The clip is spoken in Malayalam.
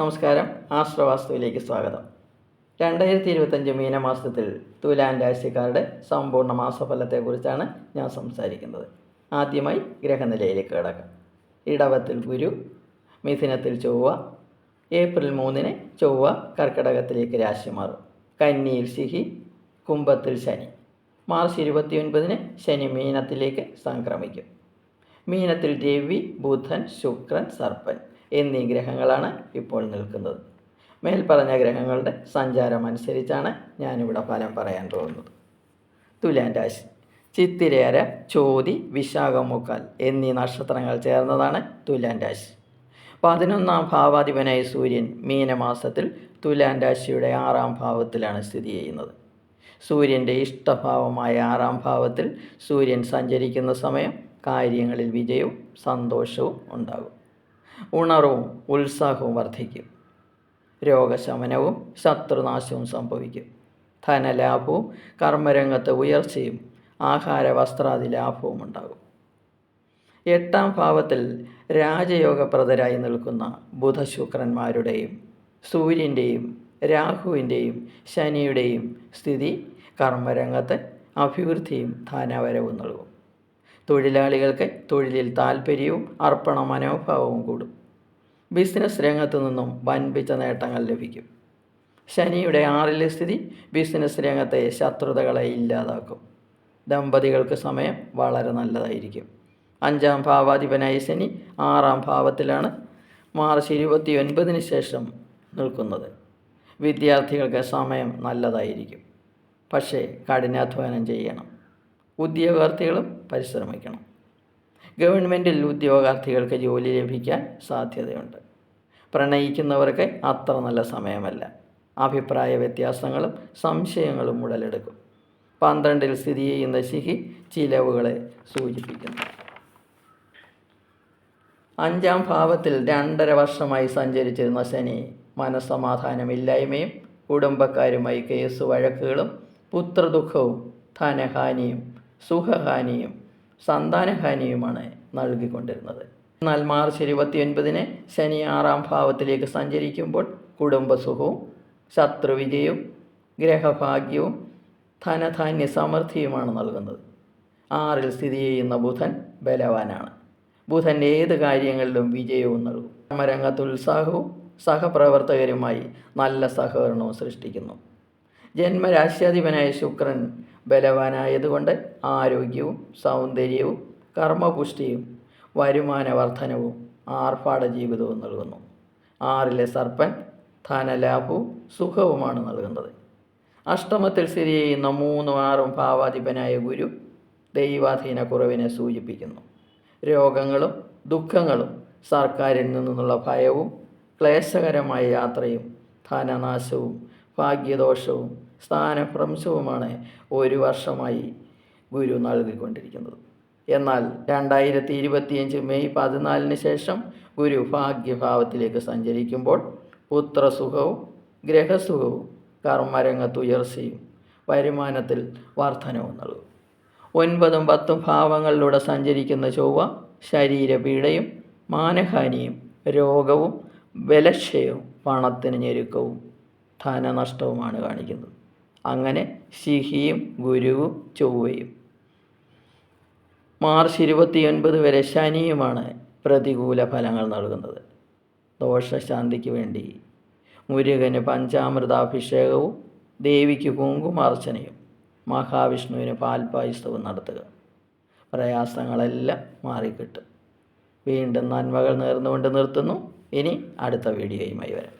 നമസ്കാരം. ആശ്രവാസ്തുവിലേക്ക് സ്വാഗതം. രണ്ടായിരത്തി ഇരുപത്തഞ്ച് മീനമാസത്തിൽ തുലാൻ രാശിക്കാരുടെ സമ്പൂർണ മാസഫലത്തെക്കുറിച്ചാണ് ഞാൻ സംസാരിക്കുന്നത്. ആദ്യമായി ഗ്രഹനിലയിലേക്ക് കിടക്കാം. ഇടവത്തിൽ ഗുരു മിഥുനത്തിൽ ചൊവ്വ ഏപ്രിൽ മൂന്നിന് ചൊവ്വ കർക്കിടകത്തിലേക്ക് രാശി മാറും. കന്നിയിൽ സിഹി കുംഭത്തിൽ ശനി. മാർച്ച് ഇരുപത്തിയൊൻപതിന് ശനി മീനത്തിലേക്ക് സംക്രമിക്കും. മീനത്തിൽ രവി ബുധൻ ശുക്രൻ സർപ്പൻ. എന്നീ ഗ്രഹങ്ങളാണ് ഇപ്പോൾ നിൽക്കുന്നത്. മേൽപ്പറഞ്ഞ ഗ്രഹങ്ങളുടെ സഞ്ചാരം അനുസരിച്ചാണ് ഞാനിവിടെ ഫലം പറയാൻ പോകുന്നത്. തുലാൻ രാശി. ചിത്തിരേര ചോതി വിശാഖമുക്കാൽ എന്നീ നക്ഷത്രങ്ങൾ ചേർന്നതാണ് തുലാൻ രാശി. പതിനൊന്നാം ഭാവാധിപനായ സൂര്യൻ മീനമാസത്തിൽ തുലാൻ രാശിയുടെ ആറാം ഭാവത്തിലാണ് സ്ഥിതി ചെയ്യുന്നത്. സൂര്യന്റെ ഇഷ്ടഭാവമായ ആറാം ഭാവത്തിൽ സൂര്യൻ സഞ്ചരിക്കുന്ന സമയം കാര്യങ്ങളിൽ വിജയവും സന്തോഷവും ഉണ്ടാകും. ഉണർവും ഉത്സാഹവും വർദ്ധിക്കും. രോഗശമനവും ശത്രുനാശവും സംഭവിക്കും. ധനലാഭവും കർമ്മരംഗത്ത് ഉയർച്ചയും ആഹാര വസ്ത്രാദി ലാഭവും ഉണ്ടാകും എട്ടാം ഭാവത്തിൽ രാജയോഗപ്രദരായി നിൽക്കുന്ന ബുധശുക്രന്മാരുടെയും സൂര്യന്റെയും രാഹുവിന്റെയും ശനിയുടെയും സ്ഥിതി കർമ്മരംഗത്ത് അഭിവൃദ്ധിയും ധനവരവും നൽകും. തൊഴിലാളികൾക്ക് തൊഴിലിൽ താൽപ്പര്യവും അർപ്പണ മനോഭാവവും കൂടും. ബിസിനസ് രംഗത്തു നിന്നും വൻപിച്ച നേട്ടങ്ങൾ ലഭിക്കും. ശനിയുടെ ആറിലെ സ്ഥിതി ബിസിനസ് രംഗത്തെ ശത്രുതകളെ ഇല്ലാതാക്കും. ദമ്പതികൾക്ക് സമയം വളരെ നല്ലതായിരിക്കും. അഞ്ചാം ഭാവാധിപനായ ശനി ആറാം ഭാവത്തിലാണ്. മാർച്ച് ഇരുപത്തി ഒൻപതിന് ശേഷം നിൽക്കുന്നത്. വിദ്യാർത്ഥികൾക്ക് സമയം നല്ലതായിരിക്കും. പക്ഷേ കഠിനാധ്വാനം ചെയ്യണം. ഉദ്യോഗാർത്ഥികളും പരിശ്രമിക്കണം. ഗവൺമെന്റിൽ ഉദ്യോഗാർത്ഥികൾക്ക് ജോലി ലഭിക്കാൻ സാധ്യതയുണ്ട്. പ്രണയിക്കുന്നവർക്ക് അത്ര നല്ല സമയമല്ല. അഭിപ്രായ വ്യത്യാസങ്ങളും സംശയങ്ങളും ഉടലെടുക്കും. പന്ത്രണ്ടിൽ സ്ഥിതി ചെയ്യുന്ന ശിഖി ചിലവുകളെ സൂചിപ്പിക്കുന്നു. അഞ്ചാം ഭാവത്തിൽ രണ്ടര വർഷമായി സഞ്ചരിച്ചിരുന്ന ശനി മനസ്സമാധാനമില്ലായ്മയും കുടുംബക്കാരുമായി കേസ് വഴക്കുകളും പുത്രദുഃഖവും ധനഹാനിയും സുഖഹാനിയും സന്താനഹാനിയുമാണ് നൽകിക്കൊണ്ടിരുന്നത്. എന്നാൽ മാർച്ച് ഇരുപത്തിയൊൻപതിന് ശനി ആറാം ഭാവത്തിലേക്ക് സഞ്ചരിക്കുമ്പോൾ കുടുംബസുഖവും ശത്രുവിജയവും ഗ്രഹഭാഗ്യവും ധനധാന്യ സമൃദ്ധിയുമാണ് നൽകുന്നത്. ആറിൽ സ്ഥിതി ചെയ്യുന്ന ബുധൻ ബലവാനാണ്. ബുധൻ ഏത് കാര്യങ്ങളിലും വിജയവും നൽകും. കർമ്മരംഗത്ത് ഉത്സാഹവും സഹപ്രവർത്തകരുമായി നല്ല സഹകരണവും സൃഷ്ടിക്കുന്നു. ജന്മരാശ്യാധിപനായ ശുക്രൻ ബലവാനായതുകൊണ്ട് ആരോഗ്യവും സൗന്ദര്യവും കർമ്മപുഷ്ടിയും വരുമാന വർധനവും ആർഭാട ജീവിതവും നൽകുന്നു. ആറിലെ സർപ്പൻ ധനലാഭവും സുഖവുമാണ് നൽകുന്നത്. അഷ്ടമത്തിൽ സ്ഥിതി ചെയ്യുന്ന മൂന്നും ആറും ഭാവാധിപനായ ഗുരു ദൈവാധീന കുറവിനെ സൂചിപ്പിക്കുന്നു. രോഗങ്ങളും ദുഃഖങ്ങളും സർക്കാരിൽ നിന്നുള്ള ഭയവും ക്ലേശകരമായ യാത്രയും ധനനാശവും ഭാഗ്യദോഷവും സ്ഥാനഭ്രംശവുമാണ് ഒരു വർഷമായി ഗുരു നൽകിക്കൊണ്ടിരിക്കുന്നത്. എന്നാൽ രണ്ടായിരത്തി ഇരുപത്തിയഞ്ച് മെയ് പതിനാലിന് ശേഷം ഗുരു ഭാഗ്യഭാവത്തിലേക്ക് സഞ്ചരിക്കുമ്പോൾ പുത്രസുഖവും ഗ്രഹസുഖവും കർമ്മരംഗത്തുയർച്ചയും വരുമാനത്തിൽ വർധനവും നൽകും. ഒൻപതും പത്തും ഭാവങ്ങളിലൂടെ സഞ്ചരിക്കുന്ന ചൊവ്വ ശരീരപീഡയും മാനഹാനിയും രോഗവും ബലക്ഷയവും പണത്തിന് ഞെരുക്കവും ധനനഷ്ടവുമാണ് കാണിക്കുന്നത്. അങ്ങനെ ശിഹിയും ഗുരുവും ചൊവ്വയും. മാർച്ച് ഇരുപത്തിയൊൻപത് വരെ ശനിയുമാണ് പ്രതികൂല ഫലങ്ങൾ നൽകുന്നത്. ദോഷശാന്തിക്ക് വേണ്ടി മുരുകന് പഞ്ചാമൃതാഭിഷേകവും ദേവിക്ക് കുങ്കുമാർച്ചനയും മഹാവിഷ്ണുവിന് പാൽപായസവും നടത്തുക. പ്രയാസങ്ങളെല്ലാം മാറിക്കിട്ടും. വീണ്ടും നന്മകൾ നേർന്നുകൊണ്ട് നിർത്തുന്നു. ഇനി അടുത്ത വീഡിയോയുമായി വരാം.